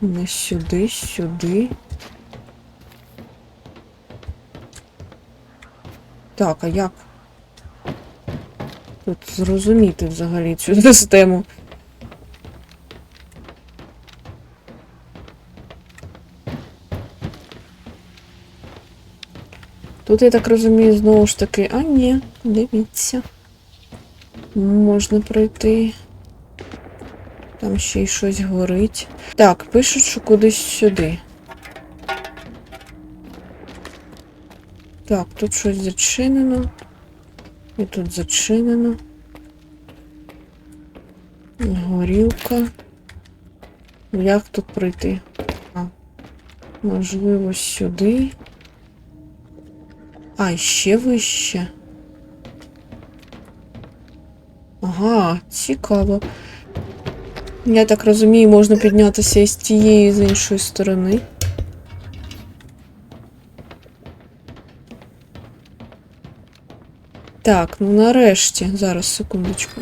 Не сюди, сюди. Так, а як? Тут зрозуміти взагалі цю систему. Тут, я так розумію, знову ж таки. А, ні, дивіться. Можна пройти. Там ще й щось горить. Так, пишуть, що кудись сюди. Так, тут щось зачинено. І тут зачинено. Горілка. Як тут пройти? А, можливо, сюди. А, ще вище. Ага, цікаво. Я так розумію, можна піднятися і з тієї, і з іншої сторони. Так, ну нарешті. Зараз, секундочку.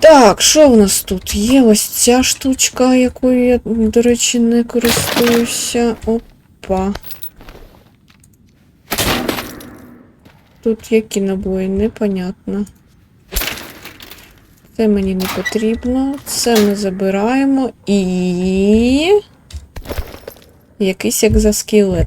Так, що в нас тут? Є ось ця штучка, якою я, до речі, не користуюся. Опа. Тут які набої, непонятно. Це мені не потрібно. Це ми забираємо і. Якийсь екзоскелет.